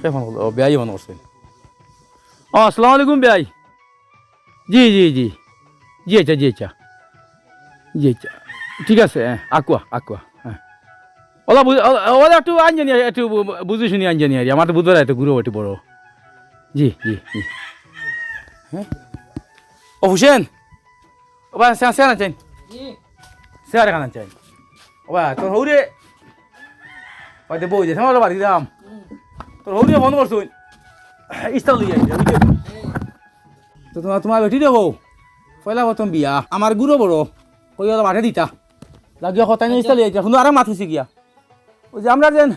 I hey K phone করল ও বেয়াই phone করছেন ও আসসালামু আলাইকুম বেয়াই জি জি জি জি আচ্ছা জি আচ্ছা জি আচ্ছা ঠিক আছে হ্যাঁ আকুয়া আকুয়া হ্যাঁ ওলা ওলা- একটু আনজানি একটু বু- বুঝে শুনি আনজানি আর কি। আমার তো বুঝতে একটু গুরু একটু বড় জি জি জি হ্যাঁ ও হুসেন ও বা সে সে আনছেন সে আর খান আনছেন ও বা তোর হৌরে হয়তো বই যে আমার বাড়ি দাম তোর হৌরে ফোন করছুন ইস্তা লই আইছে তো তোমার তোমার বেটি দেবো পয়লা প্রথম বিয়া। আমার গুরু বড় কই ওলা মাঠে দিতা। লাগিয়া কথা নিয়ে ইস্তা লই আইছে শুনো আরাম মাথিছি গিয়া। ওই যে আমরা যেন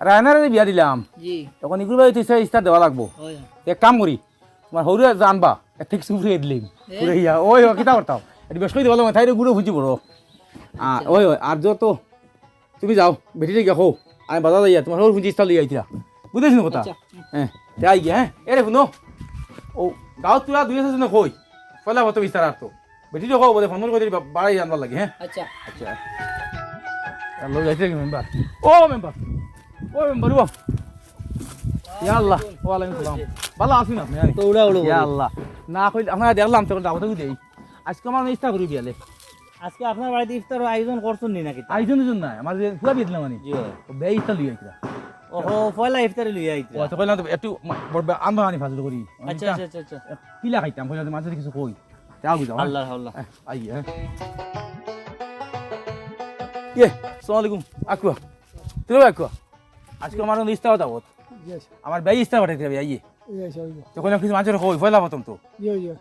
রায়নারে বিয়া দিলাম জি। তখন ইগুলো বাড়ি তুই ইস্তা দেওয়া লাগবো। এক কাম করি তোমার হৌরে জানবা এর থেকে সুফরিয়ে দিলিম। পুরে ইয়া ওই ও কিতা করতাম। এটি বেশ করে দিবা তাই গুঁড়ো বুঝি বড়। আর ওই ওই আর যত তুমি যাও বেটিতে গিয়া হো আমি বাজার যাইয়া তোমার হৌর পুঁজি স্থল লিয়ে আইছিলা বুঝেছি না কথা? আচ্ছা। হ্যাঁ তে আই গিয়া হ্যাঁ। এরে শুনো ও গাঁৱত তোরা দুই আছে না কই? পয়লা হতো বিস্তার আর তো। বেটিতে কো বলে ফোন করে বাড়াই আনবার লাগে হ্যাঁ? আচ্ছা। আচ্ছা। লোক যাইছে কি মেম্বার ও মেম্বার ও ইয়া আল্লাহ ওয়ালাইকুম সালাম। ভালো আছি না আপনি তো উড়া উড়ো ইয়া আল্লাহ। না কইলে আমরা দেখলাম তখন দাওয়াত দেই আজকে আমার ইচ্ছা করি বিয়ালে। আজকে আপনার বাড়িতে ইফতার আয়োজন করছেন নি নাকি আইজন জন নাই আমার যে পুরা বিয়ে দিলাম মানে জি। হয় বে ইচ্ছা লই আইছিলা ওহো পয়লা ইফতারে লই আইতে ও তো কইলাম একটু বড় আন্দো আনি ফাজল করি। আচ্ছা আচ্ছা আচ্ছা আচ্ছা। কিলা খাইতাম কইলাম মাঝে কিছু কই। যাও বুঝাও আল্লাহ আল্লাহ আই হ্যাঁ। ইয়ে আসসালামু আলাইকুম আকুয়া তুই আকুয়া আজকে আমার ইস্তা দাওয়াত। আমার বেই ইস্তা পাঠাইতে হবে আইয়ে তো কইলাম কিছু মাঝে কই ফয়লা প্রথম তো।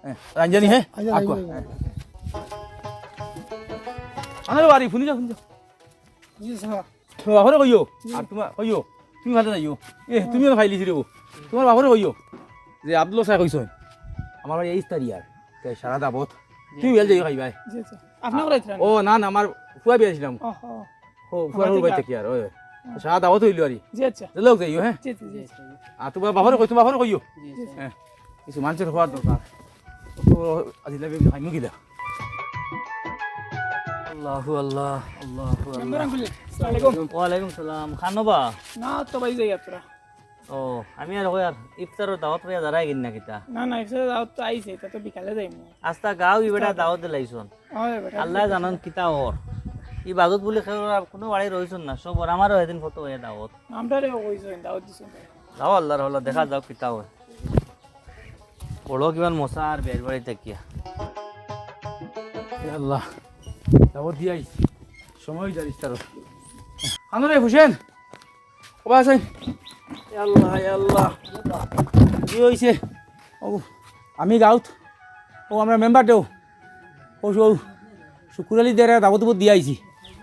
হ্যাঁ রাঞ্জানি হ্যাঁ? আকুয়া আমার বাড়ি শুনি যাও শুনি যাও তোমার বাপরে কইও? আর তোমার কইও? তুমি ভালো যাইও? এ তুমিও ফাইলিছি রে তোমার বাপরে কইও? যে আব্দুল সাহেব কইছ। আমার বাড়ি এই তারিয়ার তাই সারা দাবত। তুমি বেল যাই খাইবাই। ও না না আমার ফুয়া বিয়া ছিলাম ও ফুয়ার হল বাইতে কি আর? ওই সারা দাবত হইল আর আচ্ছা। লোক যাইও হ্যাঁ? আর তোমার বাপরে কই? তোমার বাপরে কইও? হ্যাঁ। কিছু মানুষের হওয়ার দরকার। তো আজি খাইমু কিলা? আল্লাহু আল্লাহ আল্লাহু আল্লাহ। ওয়ালাইকুম সালাম। খানবা? না তো ভাই যাই আপনারা ও আমি আর কই আর ইফতারের দাওয়াত পাইয়া দাঁড়াই গিন না কিতা না না এসে দাওয়াত তো আইছে তা তো বিকালে যাইমু। আস্তা গাঁও ইবেটা দাওয়াত দিলাইছন। আল্লাহ জানন কিতা ওর ই বাজত বলে খেয়ে কোনো বাড়ি রইছন না সব ওর আমারও এদিন ফটো হয়ে দাওয়াত। নামটা রে কইছেন দাওয়াত দিছেন যাও আল্লাহর হলো দেখা যাও কিতা হয় বড় কিমান মশা আর বের বাড়ি থাকিয়া এ আল্লাহ দাবত দিয়াই সময় যার ইস্তার আনরে হুসেন। কবা আছেন আল্লাহ আল্লাহ। কি হয়েছে ও আমি গাঁৱত ও আমরা মেম্বার দেও। ও ও শুকুরালি দেরে দাবত বুত দিয়ে আইছি।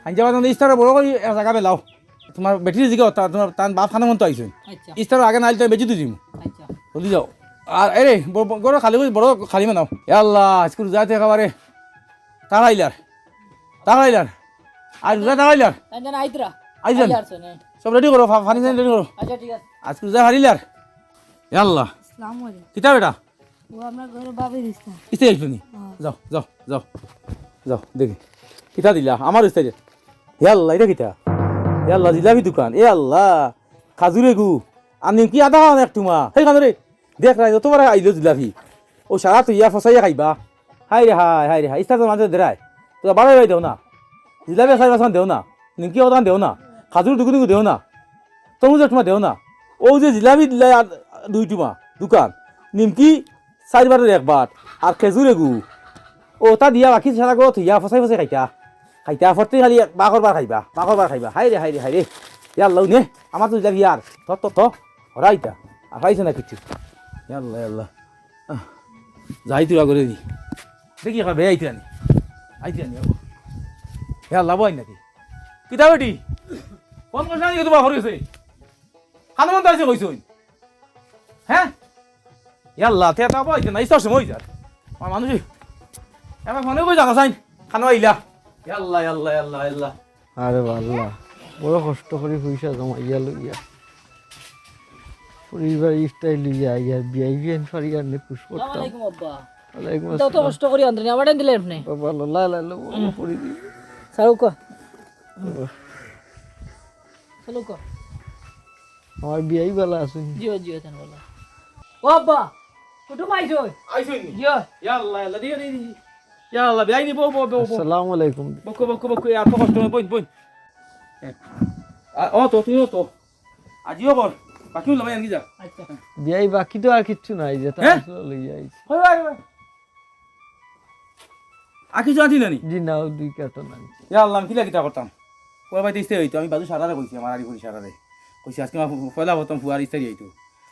আঞ্জাবাদ ইস্তার বড় করে জায়গা পেলাও তোমার বেটির জিগে তোমার তার বাপ খানা মতো আইছেন আচ্ছা। ইস্তার আগে নাইলে তুমি বেজি দিম। আচ্ছা। জলদি যাও। আর এরে বড় খালি বড় খালি মানাও। এ আল্লাহ আজকে রোজাতে একেবারে তাড়াইলার তাড়াইলার আর রোজা আইতরা। আইছেন? সব রেডি করো ফানি রেডি করো। আচ্ছা ঠিক আছে। আজকে রোজা হারিলার আল্লাহ। আলাইকুম। কিতা বেটা? ও আপনার ঘরে বাবে দিস্তা ইস্তে আসলো নি? যাও যাও যাও যাও দেখি। কিতা দিলা? আমার ইস্তে হে আল্লাহ এটা কিতা? হে আল্লাহ জিলাপি দোকান। এ আল্লাহ খাজুরে গু। আমি কি আধা এক তোমা সেই খাজুরে দেখ রাই তোমার আইলো জিলাপি। ও সারা তো ইয়া ফসাইয়া খাইবা। হাই রে হাই হাই রে হাই। ইস্তা তো মাঝে দেরাই তো বাড়াই বাই দেও না জিলাপি চাই বাসান দেও না নিমকি অদান দেও না খাজুর দুকু দুকু দেও না তরমুজের তোমার দেও না ও যে জিলাপি আর দুই টুমা দোকান নিমকি চারিবারের একবার আর খেজুরে গু ও তা দিয়া বাকি সারা গত ইয়া ফসাই ফসাই খাইতা খাইতা ফরতে খালি বাঘর বার খাইবা বাঘর বার খাইবা হাই রে হাই রে হাই রে ইয়াল্লাহ নে আমার তো যাবি আর ত ত ত হরাইতা আর খাইছে না কিছু ইয়াল্লাহ ইয়াল্লাহ যাই তুই করে দি দেখি খাবে আইতে আনি আইতে বই নাকি? কিতা বেটি ফোন করছে নাকি তোমার মন হ্যাঁ তে তা বইছে না ইস্তার সময় যার আমার মানুষ এবার মনে কই জানা চাই খানো আইলা। ইয়াল্লাহ ইয়াল্লাহ ইয়াল্লাহ ইয়াল্লাহ আরে আল্লাহ বড় কষ্ট করে পয়সা জমাইয়া লইয়া পরিবার ইফতাই লইয়া ইয়া বিয়াই বিয়ান ফারিয়ার নে পুষ করতাম। আলাইকুম আব্বা। ওয়ালাইকুম তো তো কষ্ট করি আন্দরে আবার দিলেন আপনি। বাবা লা লা লা পরি দি। সারুক সারুক আমার বিয়াই বেলা আছে। জিও জিও তেন বলো। ও আব্বা কুটুম আইছো আইছুন নি? জিও। ইয়াল্লাহ ইয়াল্লাহ দিয়ে দিয়ে দিয়ে। ইয়াল্লাহ বেআইনি বউ বউ বউ বউ। আসসালামু আলাইকুম। বকু বকু বকু এত কষ্ট বইন বইন। ও তো তুইও তো। আজিও কর বাকি লামাই আনকি যা। আচ্ছা। বিয়াই বাকি তো আর কিচ্ছু নাই যে? তার লই আইছি। হয়। নানি জি নাও দুই কার্টন আনছি কিলা কিতা করতাম? কয় বাইতে ইস্তে হইতো আমি বাজু সারারে কইছি আমার আড়ি করি সারারে। কইছি আজকে আমার পয়লা হতাম ফুয়ার ইস্তারি হইতো।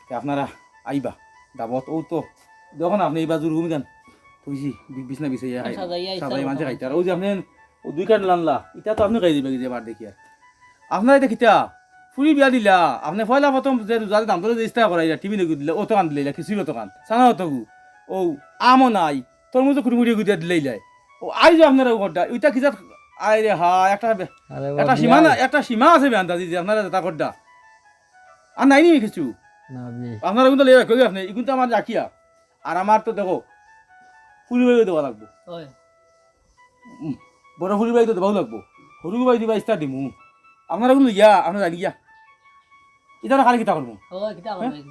তে আপনারা আইবা দাবত ও তো। দেখুন আপনি এই বাজুর গান বিছনা মানুষে খাইতে। আর ও যে আপনি ও দুই ইটা তো আপনি খাই দিবে যে বার দেখি আর। আপনার এটা কিতা? ফুরি বিয়া দিলা আপনি পয়লা প্রথম যে যাতে দাম ধরে যে ইস্তা করাইলা টিভি নেই দিলে সানা ও আমও তরমুজ খুঁড়ি দিলে যায় ও আই যে আপনারা ঘরটা ওইটা কিতা আই রে হা একটা একটা সীমা না একটা সীমা আছে বেআন্তাজি যে আপনারা তা ঘরটা আর নাই নি কিছু? আপনারা কিন্তু কই আপনি এগুলো তো আমার রাখিয়া। আর আমার তো দেখো ফুলি বাই দেওয়া লাগবো। বড় ফুলি বাই তো দেওয়া লাগবো। সরু বাই দিবা ইস্তার দিমু। আপনারা কিন্তু ইয়া আপনারা জানি গিয়া এটা খালি কিতা করব?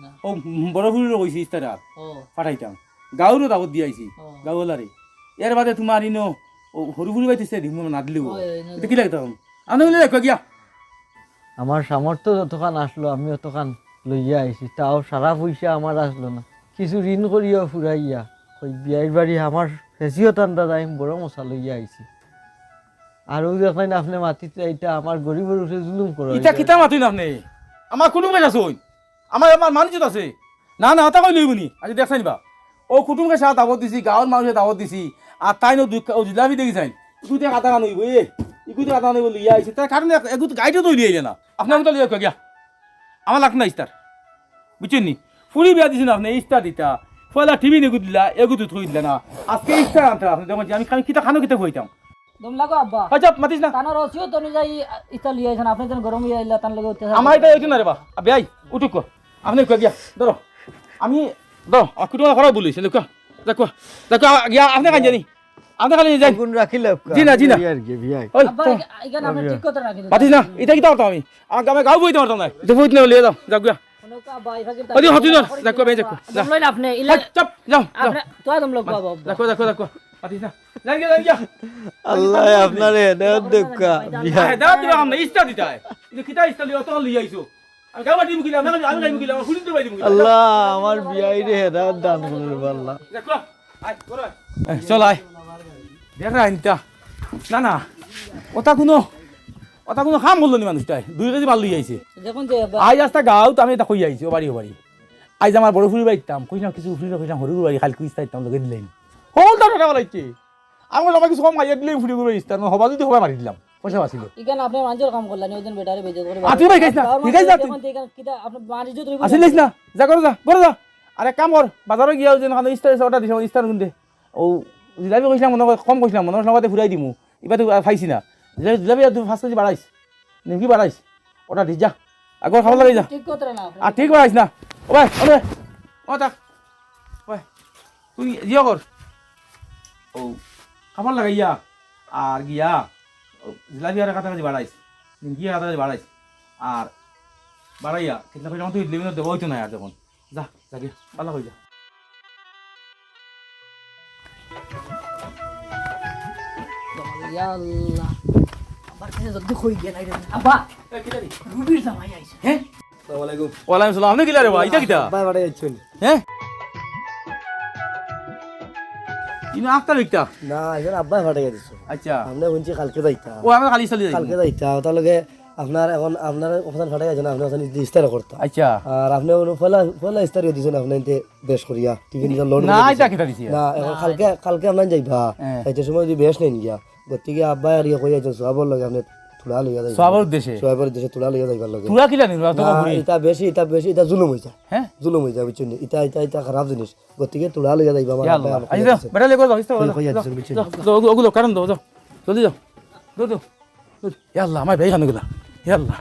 না ও বড় ফুলিরও কইছি ইস্তার। পাঠাইতাম। গাঁৱৰো দাবত দি আইছি ইয়াৰ বাদে তোমাৰ ইনো ও সৰু ফুলি বাইতেছে দিমু না দিলিব এটা কি লাগতাম আমি বলে দেখো গিয়া আমার সামর্থ্য যতখান আসলো আমি অতখান লইয়া আইছি তাও সারা পয়সা আমার আসলো না। কিছু ঋণ করিয়া ফুরাইয়া ওই বিয়ার বাড়ি আমার ফেসিও টান্দা যাই বড় মশা লইয়া আইছি আর ওই দেখেন আপনি মাটিতে এটা আমার গরিবের উঠে জুলুম করো ইটা কিতা মাতি না আপনি? আমার কুটুম কাছে আছে আমার আমার মানুষ আছে। না না হতা কই লইবনি আজি দেখছ নিবা ও কুটুম কাছে দাবত দিছি গাঁৱৰ মানুহে দাবত দিছি। আর তাই নো দুই জিলাপি দেখি চাই। ইগুতে কাটা নইব এ। ইগুতে কাটা নইব লিয়া আইছে। তার কারণে এগুত গাইটো তৈরি আইলে না। আপনার তো লিয়া গিয়া। আমার লাগ না ইস্তার বুঝছেন নি ফুরি বিয়া দিছেন আপনি ইস্তার দিতা ফলা টিভি নেগু দিলা এগুতো থই দিলা না। আজকে ইস্তার আনতে আপনি দেখুন আমি খানি কিতা খানো কিতা খুঁইতাম দম। লাগো আব্বা। আচ্ছা মাতিস না। তানোর রসিও তো অনুযায়ী ইতা লিয়ে আইছেন আপনি যেন গরম আইলা তান লগে অত্যাচার আমার এটা এইটো না রে বা বেয়াই উঠুক আপনি কোৱা গিয়া। ধরো আমি ধরো দেখুৱা দেখুৱা গিয়া আপনি কান জানি। আপনি খালি যাই। গুণ রাখিলে জি না, জি না। আর কি বিয়াই ওই আব্বা এখানে আপনি ঠিক কথা রাখি পাতিস না এটা কিতা করতাম আমি? আমার গ্রামে গাঁও বইতে পারতাম না। এটা বইতে না লিয়ে যাও যাও গিয়া। ওই হতি না দেখুৱা বেঞ্চ দেখুৱা যা দম আপনি ইলা চাপ যাও। আপনি তো দম লগ বাবা দেখুৱা দেখুৱা দেখুৱা পাতিস না। আল্লাহ আপনার হেদায়ত দেখা দিবা আমনে ইস্তা দিতাই এটা কিতা ইস্তা লিয়ে তো লিয়ে আইছো। গাঁও তো আল্লাহ আমার বিয়াই রে দান করবে আল্লাহ চল আয়। দেখ না না না। ওটা কোনো ওটা কোনো কাম করল নি মানুষটাই দুই কেজি মাল লই আইছে। যে আজ রাস্তা গাঁৱত আমি এটা কই আইছি ও বাড়ি ও বাড়ি। আজ আমার বড় ফুরি বাইতাম কইলাম কিছু ফুরি কইলাম সরু বাড়ি খালি কুইস্তা ইতাম লগে দিলেন। হল তা টাকা বলাইছে আমি আমার কিছু কম মাইয়া দিলে ফুরি করে ইস্তা হবা যদি হবা মারি দিলাম। পয়সা বাঁচিল। এখানে আপনি মানুষের কাম করলেন ওজন বেটারে বেজে করে আ, তুই ভাই খাইস না, তুই খাইস না, তুই। কিটা আপনি মানুষ যদি আসিলিস না। যা করো যা করো যা। আরে কাম কর বাজারে গিয়া যেন খানো ইস্তার অর্ডার দিছে ইস্তার গুন্দে ও জিলাপি কইছিলাম মনে কম কইছিলাম মনে লগতে ফুরাই দিমু। এবার তো ফাইছি না। জিলাপি জিলাপি তুই ফার্স্ট কেজি বাড়াইছ নিমকি বাড়াইছ ওটা দি যা। আগর খাবার লাগে যা। ঠিক কথা না আর ঠিক বাড়াইছ না। ও ভাই ওরে ও তা ওই তুই জিয়া কর। ও খাবার লাগাইয়া আর গিয়া ও জিলাপি আর কাছাকাছি বাড়াইছ নিমকি আর কাছাকাছি বাড়াইছ আর বাড়াইয়া কিন্তু যখন তুই লিমিট দেবো হইতো না আর যখন যা যা গিয়া ভালো হয়ে যা। আল্লাহ আবার কাছে জলদি কই গিয়া নাই রে আব্বা! রুবির জামাই আইছে হ্যাঁ ওয়ালাইকুম সালাম। আপনি কিলা রে ভাই এটা কিটা বাই বাড়াই যাচ্ছেন হ্যাঁ ইনো আফতার বিকতা না এখানে আচ্ছা। কালকে যাইতা। ও আমি খালি চালি যাই কালকে যাইতা। তার লগে আপনার এখন না আপনি ওখানে ইস্তার করতা আচ্ছা। আর আপনি ওখানে পয়লা পয়লা ইস্তার দিছেন আপনি বেশ করিয়া টিভি নিজের লোড না এটা কিটা দিছি? না এখন কালকে কালকে আপনার যাইবা। সময় যদি বেশ নেই গিয়া গতিকে আব্বাই আর ইয়ে কই আছেন সোয়াবর লগে আপনি তুলা লইয়া যাইবা সবার উদ্দেশ্যে? সোয়াবর দেশে তুলা লইয়া যাইবার লগে। তুরা কিলা নিল তো না, এটা বেশি এটা বেশি এটা জুলুম হইতা হ্যাঁ? জুলুম হইতা বুঝছেন এটা এটা এটা খারাপ জিনিস। গতিকে তুলা লইয়া যাইবা আমার আচ্ছা বেটা লেগে যাও ইস্তা কই- কই যাচ্ছেন, বুঝছেন? ওগুলো কারণ দাও যাও। জলদি যাও দাও দাও ইয়াল্লাহ আমার ভাই খানো গেলা। ইয়াল্লাহ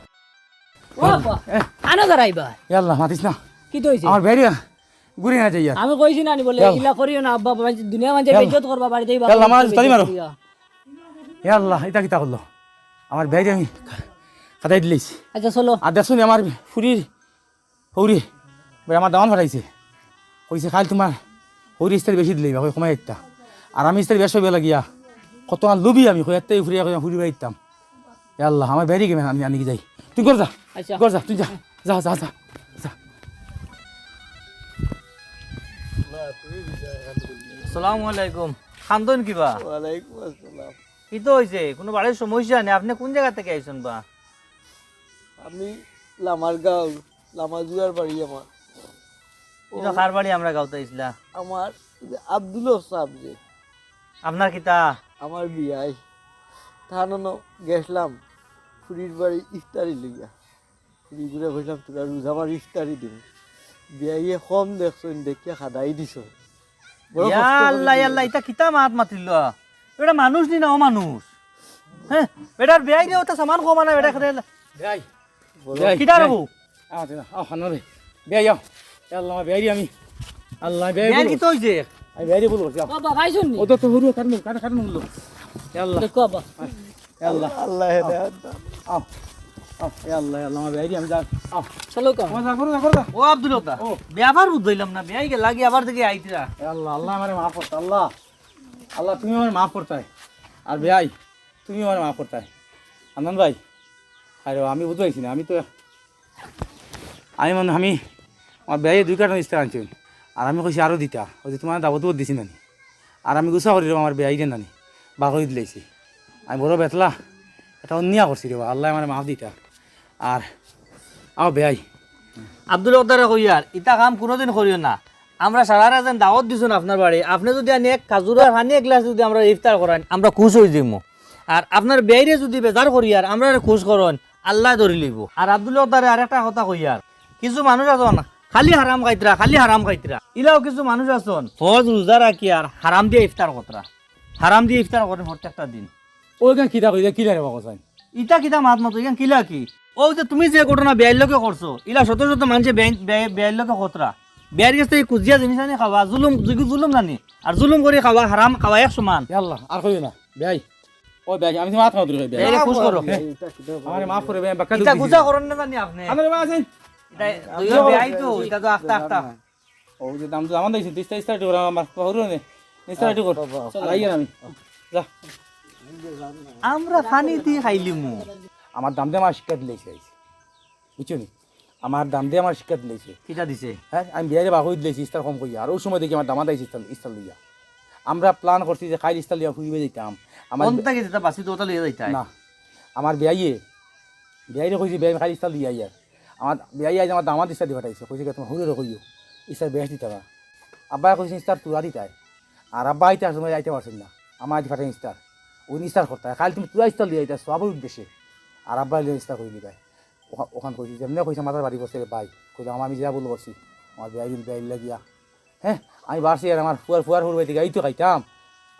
ও আব্বা আনো দাঁড়াইবা ইয়াল্লাহ মাতিস না। কি তো আমার ভাই ঘুরে না যাই আমি কইছি না নি বলে ইলা করিও না আব্বা বাবা দুনিয়া মানে বেজত করবা বাড়িতে ইয়াল্লাহ, আমার তালি মারো। ইয়াল্লাহ এটা কিতা করল? আমার ভাই আমি কাটাই দিলেছি। আচ্ছা চলো। আর দেখুন আমার ফুরির হৌরে ভাই আমার দামান ফাটাইছে। কইছে খালি তোমার হৌরি ইস্তারি বেশি দিলে কই কমাই একটা। আর আমি ইস্তারি বেশ হইবে লাগিয়া কত আর লবি আমি এত্তাই ফুরিয়া কই ফুরিবা ইতাম আল্লাহ আমার বেরি গেমে আমি আনি যাই। তুই কর যা আচ্ছা। কর যা তুই যা যা যা যা যা। আসসালামু আলাইকুম। খান্দন কিবা ওয়ালাইকুম আসসালাম। কি তো হয়েছে কোনো বাড়ির সমস্যা নেই? আপনি কোন জায়গা থেকে আইছেন বা? আমি লামার গাঁও লামাজুয়ার বাড়ি আমার। কার বাড়ি আমরা গাঁওতে আইসলা আমার আব্দুল সাহেব যে। আপনার কিতা আমার বিয়াই। থানো গেছলাম ফুরির বাড়ি ইফতারি লইয়া। ফুরি ঘুরে বসলাম তোরা রোজ আমার ইফতারি দিন বিয়াইয়ে কম দেখছেন দেখিয়া খাদাই দিছ আল্লাহ আল্লাহ এটা কিতা মাত মাতিল এটা মানুষ নি না ও মানুষ হ্যাঁ? বেটার বেয়াই দিয়ে ওটা সামান কমা না বেটা খেলে বেয়াই। কিতা রবু আও দে আও খান রে বেয়াই আও আল্লাহ বেয়াই আমি। আল্লাহ বেয়াই বেয়াই কি তো হয়েছে আমি বেয়াই বল করছি বাবা ভাইছুন নি। ও তো তো হরু কাটমু কাট কাটমু লো। আল্লাহ দেখো বাবা আল্লাহ আল্লাহ হেদায়েত। আও আও আল্লাহ আল্লাহ আমার বেয়াই আমি যা আও চলো কা। আমার যা করো যা ও আব্দুল ও ব্যাপার উদ্দইলাম না বেয়াই গে লাগি আবার থেকে আইতিরা এ আল্লাহ আল্লাহ আমারে মাফ আল্লাহ। আল্লাহ তুমি আমার মাফ করতাই আর ভাই তুমি আমার মাফ করতাই আনন্দ ভাই, আরে আমি বুঝতে পারছি না, আমি তো আমি মানে আমি আমার ব্যয় দুই কার্টন ইস্তার আনছি। আর আমি কইছি আরও দিতা। ওই যে তোমার দাবতও দিছি নানি। আর আমি গুছা করি আমার ব্যয় নানি। বা করে দিলাইছি আমি বড় বেতলা। এটা অন্যায় করছি রে আল্লাহ আমার মাফ দিতা। আর আমার বেয়াই আব্দুল ওদারে কইয়ার ইটা কাম কোনোদিন করিও না। আমরা সারা রাত দাওয়াত দিছুন আপনার বাড়ি। আপনি যদি আনি এক খাজুরের হানি এক গ্লাস যদি আমরা ইফতার করেন আমরা খুশ হয়ে যাব আর আপনার বেয়াইরে যদি বেজার করিয়ার আমরা খুশ করেন আল্লাহ ধরি লইব। আর আব্দুল ওদারে আর একটা কথা কইয়ার কিছু মানুষ আছেন খালি হারাম খাইতরা খালি হারাম খাইতরা। ইলাও কিছু মানুষ আছেন হজ রোজা রাখি আর হারাম দিয়ে ইফতার কতরা হারাম দিয়ে ইফতার করেন প্রত্যেকটা দিন। ওইখান কিতা করি কিলা রে বাবা ইটা কিতা মাত মতো ইখান কিলা কি? ও যে তুমি যে ঘটনা বেয়ার লোকে করছ ইলা শত শত মানুষে বেয়ার লোকে কতরা বেয়ার গেছে কুজিয়া জিনিস আনি খাওয়া জুলুম জুলুম জানি। আর জুলুম করে খাওয়া হারাম খাওয়া এক সমান আল্লাহ আর কইও না। বেয়াই। ও বেয়াই আমি তো মাথা মাত্র বেয়াই। খুশ করো আমার মাফ করে বেয়াই বাক্কা ইটা গুছা করেন না জানি আপনি? আমার বাবা আছেন ইটা দুইও বেয়াই তো ইটা তো আস্তা আস্তা ও যে দাম তো আমার করে আমার নে? স্টার্ট কর আইয়া আমি। যা। আমরা পানি দিয়ে খাইলিমু আমার দাম দিয়ে আমার শিক্ষা দিলেছে আইছে বুঝছ নি? আমার দাম দিয়ে আমার শিক্ষা দিলেছে। কিটা দিছে? হ্যাঁ আমি বিয়ারে বাহুই দিলেছি ইস্তার কম কইয়া। আর ওই সময় দেখি আমার দামাত আইছে ইস্তাল ইস্তার লইয়া। আমরা প্ল্যান করছি যে খাইল ইস্তার লইয়া ফুইবে যেতাম আমার থেকে যেটা বাসি তো ওটা লিয়ে যাইতাই? না আমার বিয়াইয়ে বিয়াইরে কইছি বিয়াই খালি ইস্তার লইয়া ইয়ার আমার বিয়াই আজ আমার দামাত ইস্তার দি ফাটাইছে কইছে তোমার হুরে কইও ইস্তার বেশ দিতে না। আব্বা কইছে ইস্তার তুলা দিতাই। আর আব্বা আইতে আসলে আইতে পারছেন না। আমার আজ ফাটাই ইস্তার ওই ইস্তার করতে খালি তুমি তুলা ইস্তার লইয়া আইতা সবার উদ্দেশ্যে। আর আব্বা লিয়ে ইস্তার করে দিবাই। ওখান কইছি যেমনি কইছে মাথার বাড়ি করছে ভাই। আমার আমি যা বলব করছি আমার বিয়াই দিন বিয়াই লাগিয়া হ্যাঁ আমি বাড়ছি আর আমার ফুয়ার ফুয়ার হরু বাইতে গাই তো খাইতাম।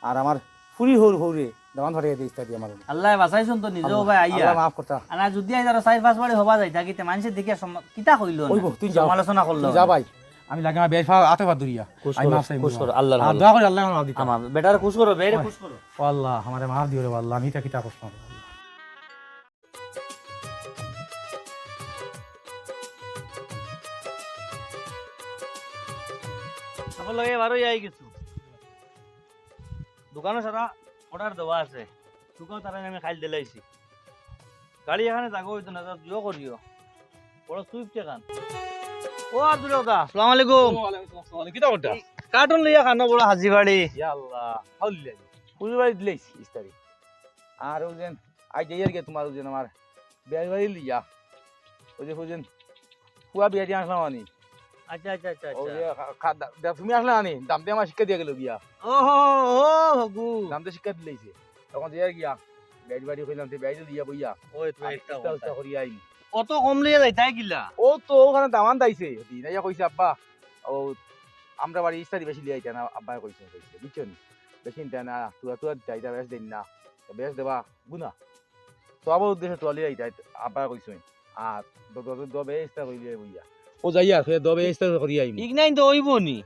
আর আমার ফুরি হরু হৌরে দামান দিয়ে ইস্তার দিয়ে আমার আল্লাহ বাঁচাইছুন তো নিজেও ভাই আইয়া। আল্লাহ মাফ করতা। আর যদি আই চার পাঁচ বারে হবা যাই থাকিতে মানুষের দেখে সম- কিতা কইলো না? তুই যাও। সমালোচনা করল যা ভাই। আমি লাগে আমার বেশ আতে বাদ দরিয়া। আমি করো, মাফ চাইব। খুশ করো, আল্লাহর আর দোয়া করে আল্লাহ আমার মাফ দিতাম। আমার বেটার খুশ করো বেরে খুশ করো। আল্লাহ আমারে মাফ দিও রে আল্লাহ আমি তা কিতা কষ্ট লগে এবারই আই গেছো। দোকানে সারা অর্ডার দেওয়া আছে। দোকান তারা আমি খাইল দিলাইছি গাড়ি এখানে যাগো হইতো না জিও করিও বড় সুইফট এখান ও আব্দুল ওদা আসসালামু আলাইকুম। কিতা করতা কার্টুন লইয়া খানো বড় হাজি বাড়ি ইয়া আল্লাহ হাউলিয়া পুরি বাড়ি দিলেছি ইস্তারি আর ও যেন আই যাই গে তোমার ও যেন আমার বিয়ার বাড়ি লিয়া ও যে হুজেন ফুয়া বিয়া দিয়ে আসলাম আনি আচ্ছা আচ্ছা আচ্ছা আচ্ছা। যে তুমি আসলে আনি দাম দিয়ে আমার শিক্ষা দিয়ে গেল বিয়া ও হো দাম দিয়ে শিক্ষা দিলেছে তখন যাই গিয়া বিয়ার বাড়ি কইলাম তে বিয়ার লিয়া বইয়া। ওই একটা অত কম যাইতাই গিলা? ও তো ওখানে দামান দাইছে। দিনাইয়া কইছে আব্বা ও আমরা বাড়ি ইস্তারি বেশি লিয়ে আইতা না। আব্বা কইছে কইছে বুঝছেন বেশি না তুয়া তুয়া যাইতা বেশ দিন না। তো বেশ দেবা গুনা তো আবার উদ্দেশ্যে তোয়া লিয়ে আইতা আব্বা কইছে আর দ দ দ বে ইস্তা কইলে বইয়া। ও যাইয়া সে দ বে ইস্তা করি আইমি। ইগনাইন তো ওইব নি।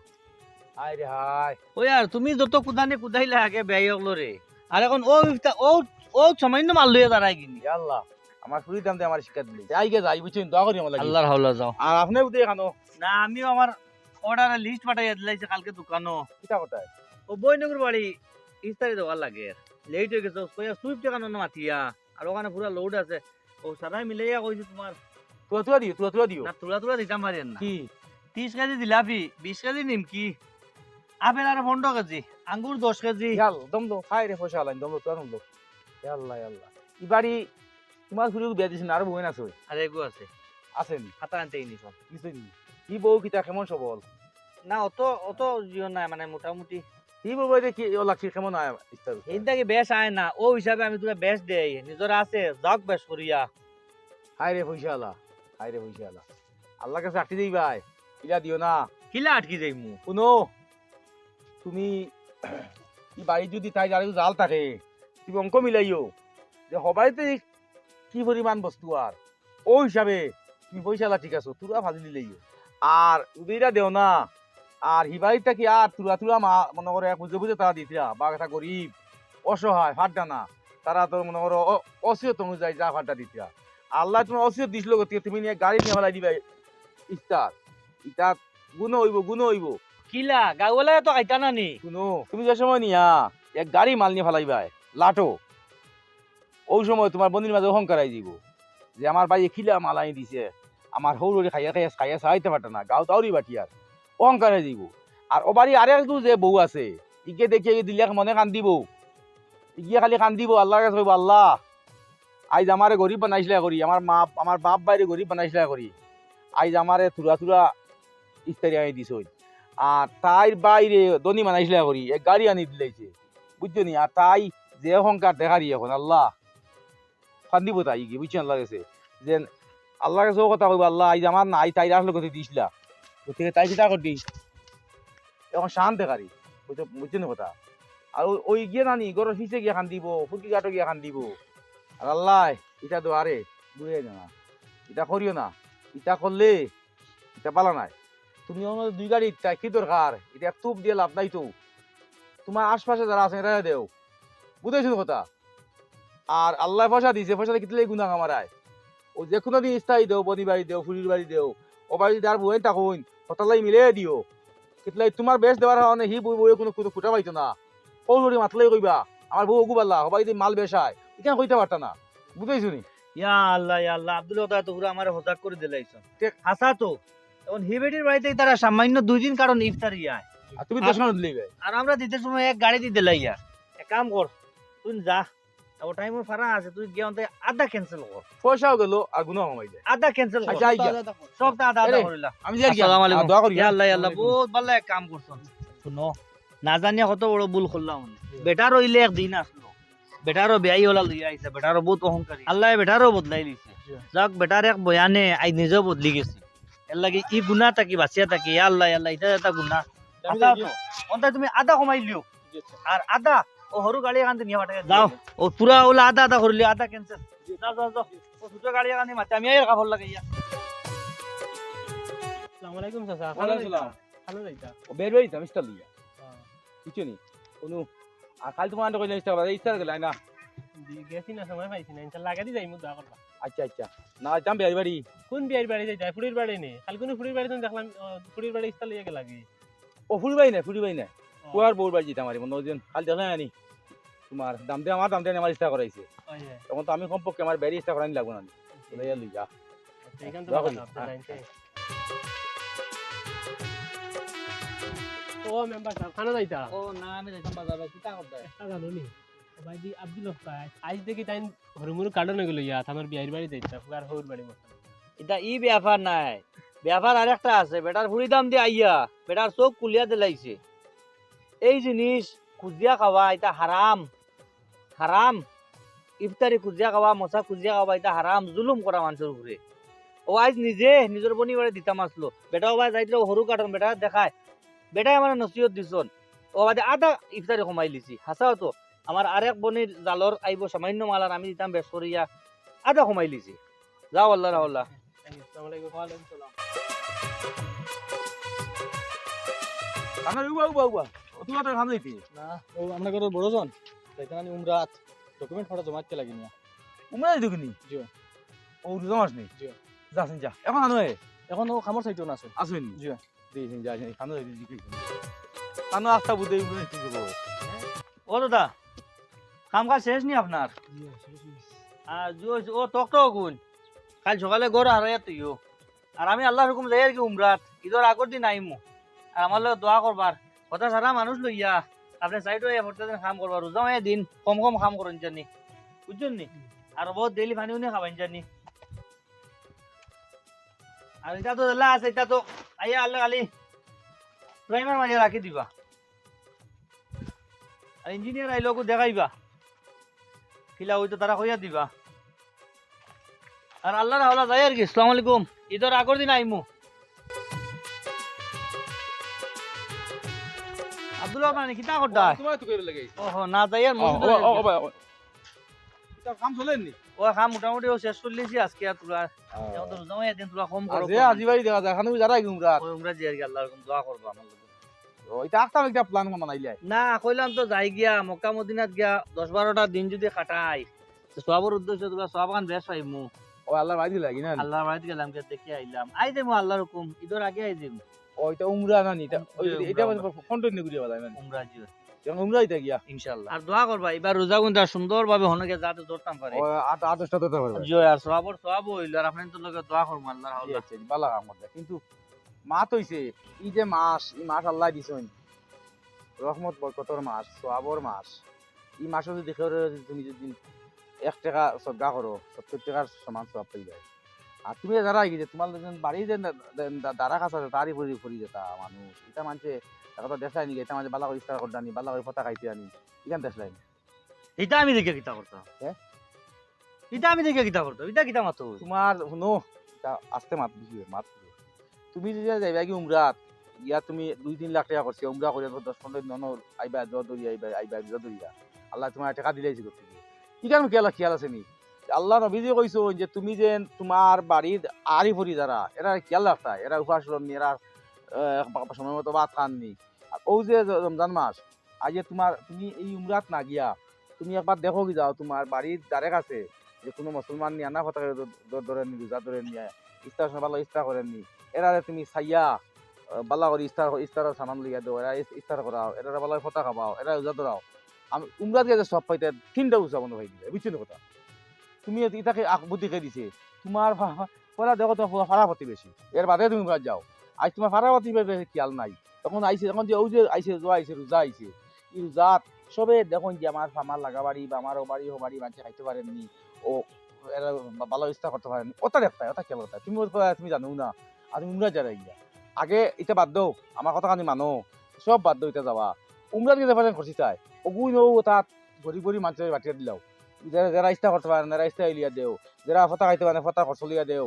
হাই রে হাই ওই আর তুমি যত কুদানে কুদাইলে আগে ব্যয় হলো রে আর এখন ও ইফতা ও ও সামান্য মাল লইয়া দাঁড়াই কিনি। আল্লাহ আমার ফুরি দাম দিয়ে আমার শিক্ষা দিলে। যাই গে যাই বুঝছেন দোয়া করি আমার আল্লাহর হাওলা যাও। আর আপনি বুঝে এখানো না আমিও আমার অর্ডারের লিস্ট পাঠাইয়া দিলাইছে কালকে দোকানও কিতা কথায় ও বইনগর বাড়ি ইস্তারি দোকান লাগে লেট হয়ে গেছে সুইফট দোকান না মাতিয়া আর ওখানে পুরা লোড আছে। ও সারাই মিলাইয়া কইছে তোমার তুয়া তুয়া দিও তুয়া তুয়া দিও। না তুলা তুলা দিতাম পারেন না। কি? ত্রিশ কেজি জিলাপি বিশ কেজি নিমকি আপেল আর পনেরো কেজি আঙ্গুর দশ কেজি। ইয়াল দম দো খাই রে পয়সা আলাইন দম দো তুয়া দম দো আল্লাহ আল্লাহ ইবাড়ি তোমার ফুরি বিয়া দিছেন আর বই না আছে আর এগু আছে। আছেন হাতা আনতেই নিছ কিছুই নি? কি বউ কিতা কেমন সবল? না অত অত জিও নাই মানে মোটামুটি। কি বউ বাইরে কি ও লাগছে কেমন আয় ইস্তার এইটাকে বেশ আয় না ও হিসাবে আমি তোরা বেশ দেই নিজের আছে যাক বেশ করিয়া। হাই রে পয়সা আলা। হাই রে পয়সা আলা আল্লাহ কাছে আটি দিই ভাই ইলা দিও না। কিলা আটকি যাই মু? শুনো তুমি ই বাড়ি যদি তাই আর জাল থাকে তুমি অঙ্ক মিলাইও যে হবাইতে কি পরিমাণ বস্তু আর? ও হিসাবে তুমি পয়সালা ঠিক আছো তুরা ভাজি দিলেইও। আর উদিরা দেও না আর হিবাড়িটা কি আর তুরা তুরা মা মনে করে বুঝে বুঝে তারা দিতিরা বা একটা গরিব অসহায় ফাড্ডা না। তারা তোর মনে করো অসিয়ত অনুযায়ী যা ফাড্ডা দিতিরা আল্লাহ তোমার অসিয়ত দিছিল গতিকে তুমি নিয়ে গাড়ি নিয়ে ফেলাই দিবা ইস্তার ইটা গুণ হইব গুণ হইব। কিলা গাওয়ালা তো আইতা না নি? শুনো তুমি যে সময় নিয়া এক গাড়ি মাল নিয়ে ফেলাইবাই লাটো ওই সময় তোমার বন্ধুর মাঝে অহংকার আই দিব যে আমার ভাই খিলা মাল আনি দিছে আমার হৌরি খাইয়া খাইয়া খাইয়া চাইতে পারত না গাও তাওরি বাটিয়ার অহংকার আই দিব আর ও বাড়ি আরেক দু যে বউ আছে ইকে দেখিয়ে দিলে মনে কান্দিব। ইকে খালি কান্দিব আল্লাহর কাছে কইব আল্লাহ আইজ আমারে গরিব বানাইছিলা করি, আমার মা, আমার বাপ বাইরে গরিব বানাইছিলা করি। আইজ আমারে থুরা থুরা ইস্তারি আনি দিছ আর তাই বাইরে দনি মানাইছিলা করি, এক গাড়ি আনি দিলাইছে, বুঝছ নি? আর তাই যে অহংকার দেখারি এখন, আল্লাহ। ফান্দিব তাই কি বুঝছেন আল্লাহ গেছে যে আল্লাহ কাছে কথা কইব, আল্লাহ আইজ আমার নাই, তাই আসলে কথা দিছিলা। গতিকে তাই চিন্তা করবি এখন শান দেখারি বুঝছ বুঝছেন কথা? আর ওই- গিয়ে নানি গরর ফিসে গিয়ে খান দিব ফুটকি গাটো গিয়ে খান দিব। আর আল্লাহ এটা তো আরে বুঝে না। এটা করিও না এটা করলে এটা পালা নাই। তুমি অন্য দুই গাড়ি তাই কি দরকার, এটা তুপ দিয়ে লাভ নাই তো। তোমার আশপাশে যারা আছে এরা দেও। বুঝাইছো তো কথা। আর আল্লাহ পয়সা দিছে, পয়সা কিতলে গুণা কামারায়। ও যে কোনো দিন স্থায়ী দেও, বনি বাড়ি দেও, ফুলির বাড়ি দেও। ও বাড়ি যার বই তাকুন হতালাই মিলে দিও। কিতলাই তোমার বেশ দেওয়ার কারণে হি বই বই কোনো কোনো খুঁটা পাইতো না। কৌ ধরি মাতলাই কইবা, আমার বউ অগু পাল্লা সবাই যদি মাল বেসায় এখানে কইতে পারতা না। বুঝাইছো নি? ইয়া আল্লাহ ইয়া আল্লাহ আব্দুল ওদা তো পুরো আমার হজাক করে দিলাইছ। হাসা তো। এখন হিবেটির বাড়িতে তারা সামান্য দুই দিন কারণ ইফতার ইয়া আর তুমি দেশ দিলে আর আমরা দিতে সময় এক গাড়ি দিয়ে দিলাই ইয়া এক কাম কর তুই যা। ও টাইম ফারা আছে তুই গিয়ে অন্তে আধা ক্যান্সেল কর। পয়সাও গেল আর গুণা কমাই যায়। আধা ক্যান্সেল কর। আচ্ছা, আইগা। সবটা আধা আধা করিলা। আমি যাই গিয়া। আসসালামু আলাইকুম। দোয়া করি? আল্লাহ ইয়া আল্লাহ বহুত ভালো এক কাম করছন শুনো না জানিয়া কত বড় ভুল করলাম। বেটার হইলে একদিন আসলো বেটারও বেয়াই হলা লইয়া আইছে বেটারও বহুত অহংকারী আল্লাহ বেটারও বদলাই দিছে। যাক বেটার এক বয়ানে আই নিজেও বদলি গেছি। এর লাগে ই গুণা থাকি বাঁচিয়া থাকি আল্লাহ আল্লাহ এটা এটা গুণা। আচ্ছা তুমি আধা কমাই লিও। আর আধা ও সৰু গাড়ী এখন নিয়ে পাঠাই যাও। ও পুরা ওলা আধা আধা কৰিলি আধা কেনচেল যাও যাও যাও। ও ছোট গাড়ী এখন মাতি আমি এই কাপড় লাগে ইয়া আসসালামু আলাইকুম চাচা। ওয়ালাইকুম সালাম। ভালো যাইতা ও বের যাম ইস্তার লইয়া কিছু নি কোনো আর কাল তোমার আন্ডা কইলে ইস্তার ইস্তার গেলাই না? গেছি না সময় পাইছি না ইনশাল্লাহ লাগাদি যাই মুদা করবা। আচ্ছা আচ্ছা। না যাম বের বাড়ি। কোন বিয়ের বাড়ি যাইতা ফুড়ির বাড়ি নেই কাল কোন ফুড়ির বাড়ি দেখলাম ফুড়ির বাড়ি ইস্তা লইয়া গেলা কি? ও ফুরি বাই না ফুরি বাই না। কুয়ার বউর বাড়ি যেতে আমার মনে হচ্ছে কাল দেখলাম আনি তোমার দাম দিয়ে আমার দাম দিয়ে আমার ইস্তা করাইছে। তখন তো আমি কমপক্ষে আমার বাড়ি ইস্তা করানি লাগবো না লইয়া লই যা আচ্ছা, দোয়া করি। ও মেম্বার সাহেব খানা যাইতা ও না আমি যাইতাম বাজারে কিটা করতে একটা জানো নি? ভাই আব্দুল হক আজ দেখি তাই হরমুর কার্ডন গেল ইয়া আমার বিয়ের বাড়ি যাইতা ফুয়ার হৌর বাড়ি মতো। এটা ই ব্যাপার নাই। ব্যাপার আরেকটা আছে বেটার ফুড়ি দাম দিয়ে আইয়া বেটার চোখ কুলিয়া দিলাইছে এই জিনিস খুজিয়া খাওয়া এটা হারাম। হারাম। ইফতারি খুজিয়া খাওয়া মশা খুজিয়া খাওয়া এটা হারাম জুলুম করা মানুষের উপরে। ও আজ নিজে নিজের বনি বাড়ি দিতাম আসলো। বেটা ওবাই যাইতে সরু কাটন বেটা দেখায়। বেটাই আমার নসিহত দিছন ও বাদে আধা ইফতারি কমাই লিছি হাসাও তো আমার আরেক বনির জালর আইব সামান্য মাল আর আমি দিতাম বেশ করিয়া আধা কমাই লিছি। যাও আল্লাহ আল্লাহ। আসসালামু আলাইকুম ওয়ালাইকুম সালাম আমার উবা উবা উবা ও তোমার তো না ও আমরা ঘরের বড়জন। তাইতে উমরাত ডকুমেন্ট ফটো লাগি না? উমরা। ও জি। যা। এখন আনো এ এখন ও খামর চাইতো না আছে আসুন জি। দিয়েছেন দাদা, কাম কাজ শেষ নি আপনার? আর ও টক টক গুণ। কাল সকালে গড় হারাইয়া তুইও। আর আমি আল্লাহর হুকুম যাই আর কি উমরাত। ঈদের আগর দিন আইমু। আর আমার লগে দোয়া করবার। কথা সারা মানুষ লইয়া আপনি সাইড হয়ে প্রত্যেকদিন কাম করবার রোজা দিন, কম কম কাম করেন জানি। বুঝছেন নি? আর বহুত ডেইলি পানি উনি খাবেন জানি। আর এটা তো আছে এটা তো আইয়া আল্লাহ খালি প্রাইমার মাঝে রাখি দিবা। আর ইঞ্জিনিয়ার আইলেও দেখাইবা। কিলা হইতো তারা কইয়া দিবা। আর আল্লাহর হাওলা যাই আর কি আসসালামু আলাইকুম। ঈদের আগর দিন আইমু। আব্দুল্লাহ মানে কিতা করতা তোমার তো কইবে লাগে। ওহো না যাই আর কাম চলেন? ও কাম মোটামুটি ও শেষ করলেছি আজকে আর তোরা এখন তো রোজা তোরা কম করো আজে আজি বাড়ি দেখা যায় খানো যারা গুমরা ওই জি আর আল্লাহর হুকুম দোয়া করব আমার লগে। ও একটা প্ল্যান বানাইলে না কইলাম তো যাই গিয়া মক্কা মদিনাত গিয়া দশ বারোটা দিন যদি খাটাই উদ্দেশ্য তোরা সব খান বেশ পাইমু ও আল্লাহর বাড়ি লাগি না? আল্লাহর বাড়িতে গেলাম গিয়ে দেখে আইলাম আই দেবো আল্লাহর হুকুম ঈদের আগে আই দেবো ও এটা উমরা না নি? এটা ওই- জি, এটা কন্টিনিউ করিয়া বলা উমরা জি যেমন উমরা এটা গিয়া ইনশাআল্লাহ। আর দোয়া করবা এবার রোজা গুন্দা সুন্দর হনকে যাতে ধরতাম পারে আট আটটা তো পারবে। জয় আর সবাবর সবাব হইল আর আপনার লগে দোয়া করব আল্লাহর হাওলা আচ্ছা বালা কাম করতে কিন্তু মাত হইছে ই যে মাস ই মাস আল্লাহ দিছেন রহমত বরকতর মাস মাস মাসও যদি তুমি যদি এক টাকা সদ্গা করো সত্তর টাকার সমান সব পেয়ে যায় আর তুমি যারা গিয়ে তোমার যেন বাড়ি যে দাঁড়া কাছে তারই পরি পরি যেতা মানুষ এটা মানছে তাকে তো দেখায় নি এটা মাঝে বালা করে ইস্তার করতে আনি বালা করে ফটা খাইতে আনি ইখান দেখাই এটা আমি দেখে কিতা করতাম। হ্যাঁ? এটা আমি দেখে কিতা করতাম এটা কিতা মাতো তোমার শুনো এটা আস্তে মাত দিছি মাত তুমি যদি যাইবা কি উমরাত ইয়া তুমি দুই তিন লাখ টাকা করছে উমরা করে দশ পনেরো দিন আইবা দ দরিয়া আইবা আইবা বিজা দরিয়া আল্লাহ তোমার টাকা দিলাইছি করতে। কিটার খেয়াল খেয়াল আছে নি? আল্লাহ নবীজি কইছো যে তুমি যে তোমার বাড়ির আড়ি ভরি যারা এরা খেয়াল রাখতা এরা উপাস এরা সময় মতো ভাত খাননি আর ও যে রমজান মাস আজ যে তোমার তুমি এই উমরাত না গিয়া তুমি একবার দেখো কি যাও তোমার বাড়ির দ্বারে কাছে যে কোনো মুসলমান নিয়ে আনা কথা ধরেননি রোজা ধরেননি ইস্তার সময় ভালো ইস্তার করেননি এরা তুমি সাইয়া বালা করে ইস্তার ইস্তারের সামান লইয়া দেও এরা ইস- ইস্তার করাও এরা ভালো ফটা খাবাও এরা রোজা ধরাও আমি উমরাত গেছে সব পাইতে তিনটা উৎসব বন্ধ হয়ে দিবে বুঝছ কথা? তুমি আক বুদ্ধি খেয়ে দিছে? তোমার পড়া দেখো তোমার পুরো ফাড়াপতি বেশি এর বাদে তুমি যাও। আজ তোমার বেশি খেয়াল নাই। তখন আইছে তখন যে ওই যে আইছে জোয়া আইছে রোজা আইছে এই রোজাত সবে দেখুন যে আমার আমার লাগা বাড়ি বা আমার ও বাড়ি ও বাড়ি মানুষ খাইতে পারেননি। ও এরা ভালো ইস্তা করতে পারেন ওটা দেখতাই ওটা খেলা ওটা তুমি তুমি জানো না। আর তুমি উমরা যারা গিয়া আগে এটা বাদ দাও, আমার কথা কানি মানো। সব বাদ দাও, এটা যাবা উমরাত গেলে পারেন খরচি চাই ওগুই নৌ তাত গরিব গরিব মানুষের বাটিয়া দিলাও। যারা যারা ইস্তা করতে পারেন এরা ইস্তা ইলিয়া দেও। যারা ফটা খাইতে পারেন ফটা খরচ লিয়া দেও।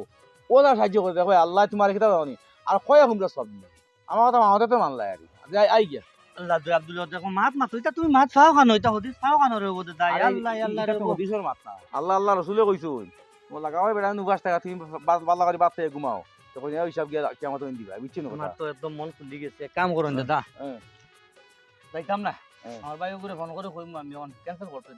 ওরা সাহায্য করে দেখো আল্লাহ তোমার কিতা জানি। আর কয়া উমরা সব? দিলে আমার কথা মাহতে তো মানলাই আর। কি। আই- গিয়া। আল্লাহ তুই আব্দুল্লাহ দেখো মাত মাতো এটা তুমি মাত খাও খানো এটা হদিস খাও খানো রে আল্লাহ আল্লাহ রে হদিসের মাত না। আল্লাহ আল্লাহ রসুলে কইছো। তোমার লাগাও বেড়া নুবাস টাকা তুমি বাল্লা করে থেকে ঘুমাও। তখন এই হিসাব গিয়ে কেমন তুমি দিবা বুঝছি না আমার তো একদম মন খুলি গেছে। কাম করুন দাদা। হ্যাঁ। যাইতাম না? হ্যাঁ। আমার ভাই করে ফোন করে কইম আমি অন ক্যান্সেল করতে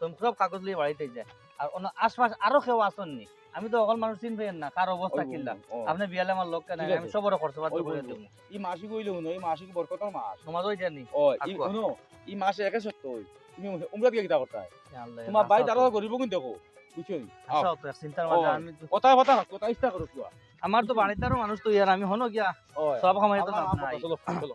তুমি সব কাগজ লিয়ে বাড়িতে যায় আর অন্য আশপাশ আরও কেউ আসেননি। আমি তো অকল মানুষ চিনবেন না কার অবস্থা ওই কিনলা ও, আপনি বিয়ালে আমার লোক কেন। আমি সবরে খরচ ওই করে। দেবো এই মাসিক হইলে শুনো এই মাসিক বরকতর মাস তোমার ওই জানি ও এই। শুনো এই মাসে একে সত্য তুমি উমরা দিয়ে কিতা করতে তোমার তো- তারা গরিব কিন্তু দেখো বুঝছ নি? আও। আশা তো চিন্তার মাঝে আমি কথা কথা কথা ইচ্ছা করো তুয়া আমার তো বাড়িতে আরও মানুষ তো ইয়ার আমি হনো গিয়া সব সময় তো লাভ চলো চলো।